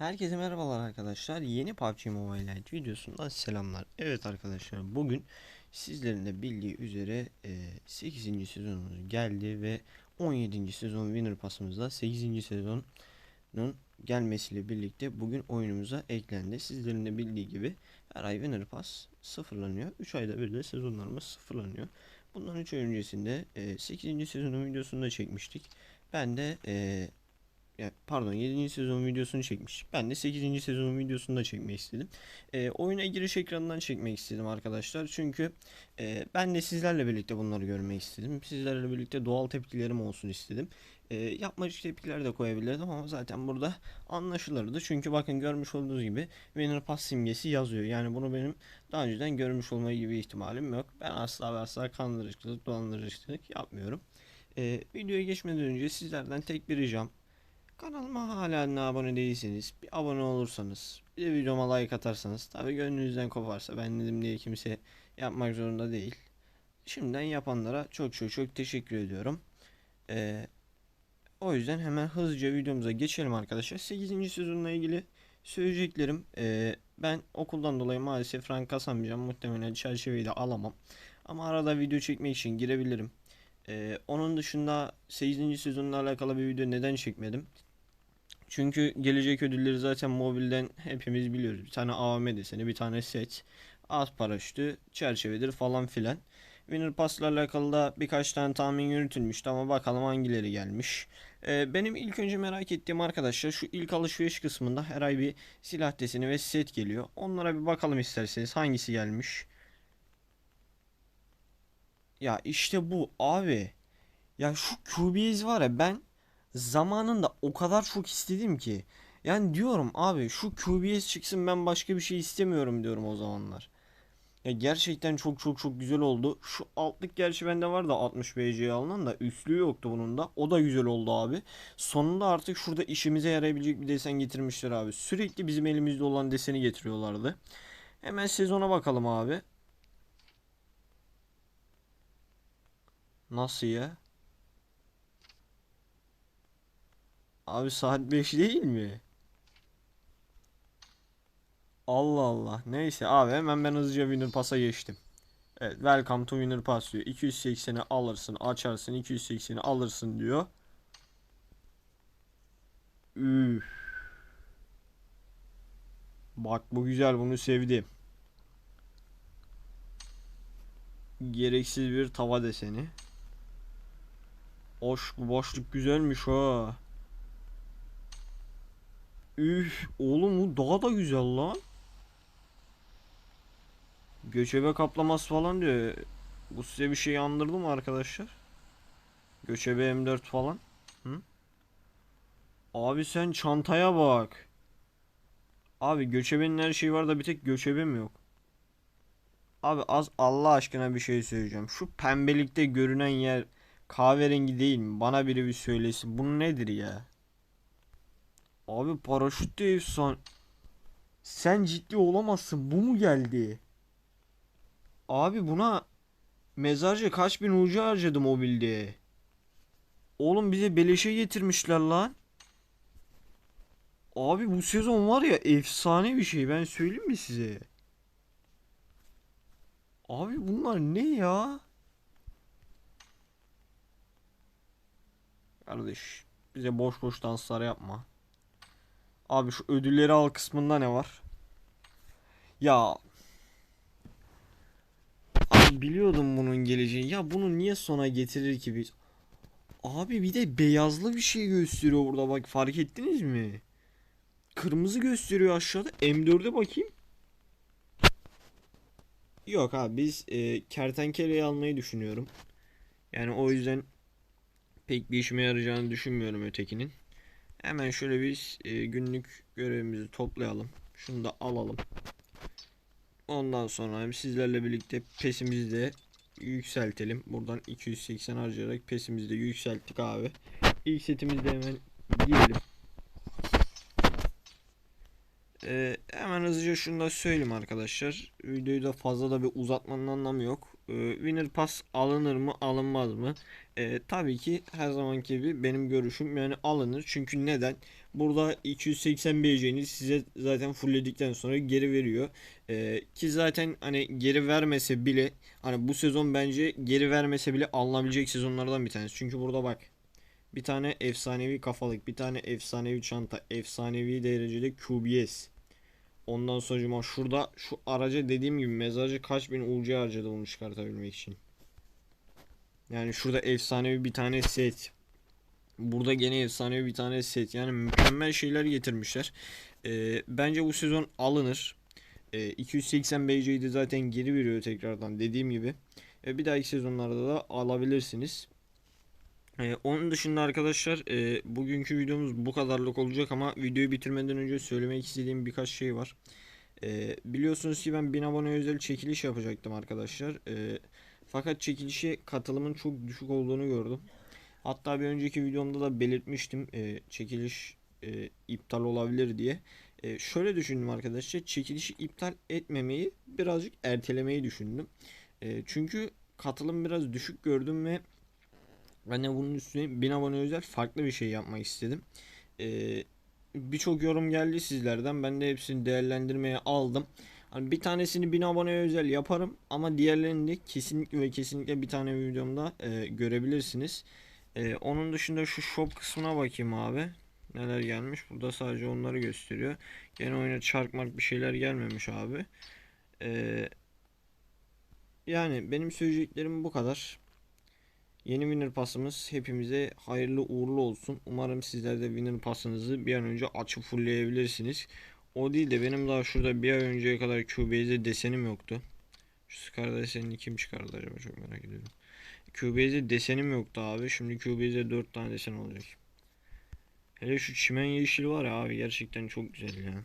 Herkese merhabalar arkadaşlar. Yeni PUBG Mobile Lite videosundan selamlar. Evet arkadaşlar bugün sizlerin de bildiği üzere e, 8. sezonumuz geldi ve 17. sezon Winner Pass'ımızda 8. sezonun gelmesiyle birlikte bugün oyunumuza eklendi. Sizlerin de bildiği gibi her ay Winner Pass sıfırlanıyor. 3 ayda bir de sezonlarımız sıfırlanıyor. Bundan 3 ay öncesinde e, 8. sezonun videosunu da çekmiştik. Ben de e, ya pardon 7. sezon videosunu çekmiştik. Ben de 8. sezon videosunu da çekmek istedim. E, oyuna giriş ekranından çekmek istedim arkadaşlar. Çünkü e, ben de sizlerle birlikte bunları görmek istedim. Sizlerle birlikte doğal tepkilerim olsun istedim. E, yapmacık tepkiler de koyabilirdim ama zaten burada anlaşılırdı. Çünkü bakın görmüş olduğunuz gibi Winner Pass simgesi yazıyor. Yani bunu benim daha önceden görmüş olma gibi ihtimalim yok. Ben asla ve asla kandırıcılık, dolandırıcılık yapmıyorum. E, videoya geçmeden önce sizlerden tek bir ricam. Kanalıma hala abone değilseniz bir abone olursanız bir de videoma like atarsanız tabi gönlünüzden koparsa ben dedim diye kimse yapmak zorunda değil. Şimdiden yapanlara çok çok çok teşekkür ediyorum. Ee, o yüzden hemen hızlıca videomuza geçelim arkadaşlar. 8. sezonla ilgili söyleyeceklerim ee, ben okuldan dolayı maalesef rank kasamayacağım. Muhtemelen çerçeveyi de alamam. Ama arada video çekmek için girebilirim. Ee, onun dışında 8. sezonla alakalı bir video neden çekmedim? Çünkü gelecek ödülleri zaten mobilden hepimiz biliyoruz. Bir tane AVM deseni, bir tane set, az paraşütü, çerçevedir falan filan. Winner Pass'la alakalı da birkaç tane tahmin yürütülmüştü ama bakalım hangileri gelmiş. Ee, benim ilk önce merak ettiğim arkadaşlar şu ilk alışveriş kısmında her ay bir silah deseni ve set geliyor. Onlara bir bakalım isterseniz hangisi gelmiş. Ya işte bu abi. Ya şu QBS var ya ben zamanında o kadar çok istedim ki. Yani diyorum abi şu QBS çıksın ben başka bir şey istemiyorum diyorum o zamanlar. Ya gerçekten çok çok çok güzel oldu. Şu altlık gerçi bende var da 60 BC'ye alınan da üstlüğü yoktu bunun da. O da güzel oldu abi. Sonunda artık şurada işimize yarayabilecek bir desen getirmişler abi. Sürekli bizim elimizde olan deseni getiriyorlardı. Hemen sezona bakalım abi. Nasıl ya? Abi saat 5 değil mi? Allah Allah. Neyse abi hemen ben hızlıca Winner Pass'a geçtim. Evet Welcome to Winner Pass diyor. 280'i alırsın açarsın 280'i alırsın diyor. Üf. Bak bu güzel bunu sevdim. Gereksiz bir tava deseni. Hoş bu başlık güzelmiş ha. Üf oğlum bu daha da güzel lan. Göçebe kaplaması falan diyor. Bu size bir şey andırdı mı arkadaşlar? Göçebe M4 falan. Hı? Abi sen çantaya bak. Abi göçebenin her şeyi var da bir tek göçebe mi yok? Abi az Allah aşkına bir şey söyleyeceğim. Şu pembelikte görünen yer kahverengi değil mi? Bana biri bir söylesin. Bu nedir ya? Abi paraşüt de efsane. Sen ciddi olamazsın. Bu mu geldi? Abi buna mezarcı kaç bin ucu harcadı mobilde. Oğlum bize beleşe getirmişler lan. Abi bu sezon var ya efsane bir şey ben söyleyeyim mi size? Abi bunlar ne ya? Kardeş bize boş boş danslar yapma. Abi şu ödülleri al kısmında ne var? Ya Abi biliyordum bunun geleceğini. Ya bunu niye sona getirir ki biz? Abi bir de beyazlı bir şey gösteriyor burada bak fark ettiniz mi? Kırmızı gösteriyor aşağıda. M4'e bakayım. Yok abi biz e, kertenkeleyi almayı düşünüyorum. Yani o yüzden pek bir işime yarayacağını düşünmüyorum ötekinin. Hemen şöyle biz e, günlük görevimizi toplayalım. Şunu da alalım. Ondan sonra sizlerle birlikte pesimizi de yükseltelim. Buradan 280 harcayarak pesimizi de yükselttik abi. İlk setimizi de hemen giyelim. Ee, hemen hızlıca şunu da söyleyeyim arkadaşlar. Videoyu da fazla da bir uzatmanın anlamı yok. Ee, Winner Pass alınır mı alınmaz mı? Ee, tabii ki her zamanki gibi benim görüşüm yani alınır. Çünkü neden? Burada 280 BC'ni size zaten fullledikten sonra geri veriyor. Ee, ki zaten hani geri vermese bile hani bu sezon bence geri vermese bile alınabilecek sezonlardan bir tanesi. Çünkü burada bak bir tane efsanevi kafalık, bir tane efsanevi çanta, efsanevi derecede QBS. Ondan sonra şurada şu araca dediğim gibi mezarcı kaç bin UC harcadı bunu çıkartabilmek için. Yani şurada efsanevi bir tane set. Burada gene efsanevi bir tane set. Yani mükemmel şeyler getirmişler. Ee, bence bu sezon alınır. Ee, 280 BC'yi de zaten geri veriyor tekrardan dediğim gibi. Ee, bir dahaki sezonlarda da alabilirsiniz. Ee, onun dışında arkadaşlar e, bugünkü videomuz bu kadarlık olacak ama videoyu bitirmeden önce söylemek istediğim birkaç şey var. Ee, biliyorsunuz ki ben 1000 abone özel çekiliş yapacaktım arkadaşlar. Ee, fakat çekilişe katılımın çok düşük olduğunu gördüm. Hatta bir önceki videomda da belirtmiştim e, çekiliş e, iptal olabilir diye. E, şöyle düşündüm arkadaşlar çekilişi iptal etmemeyi birazcık ertelemeyi düşündüm. E, çünkü katılım biraz düşük gördüm ve ben de bunun üstüne 1000 abone özel farklı bir şey yapmak istedim. Ee, Birçok yorum geldi sizlerden. Ben de hepsini değerlendirmeye aldım. Hani bir tanesini 1000 abone özel yaparım ama diğerlerini de kesinlikle ve kesinlikle bir tane videomda e, görebilirsiniz. E, onun dışında şu shop kısmına bakayım abi. Neler gelmiş. Burada sadece onları gösteriyor. Gene oyuna çarkmak bir şeyler gelmemiş abi. E, yani benim söyleyeceklerim bu kadar. Yeni Winner Pass'ımız hepimize hayırlı uğurlu olsun. Umarım sizler de Winner Pass'ınızı bir an önce açıp fullleyebilirsiniz. O değil de benim daha şurada bir ay önceye kadar Cubase'de desenim yoktu. Şu Scar desenini kim çıkardı acaba çok merak ediyorum. Cubase'de desenim yoktu abi. Şimdi Cubase'de 4 tane desen olacak. Hele şu çimen yeşili var ya abi gerçekten çok güzel ya.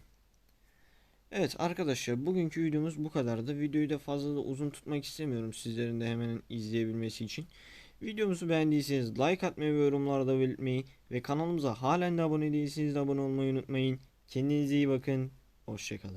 Evet arkadaşlar bugünkü videomuz bu kadardı. Videoyu da fazla da uzun tutmak istemiyorum sizlerin de hemen izleyebilmesi için. Videomuzu beğendiyseniz like atmayı ve yorumlarda belirtmeyi ve kanalımıza halen de abone değilseniz de abone olmayı unutmayın. Kendinize iyi bakın. Hoşçakalın.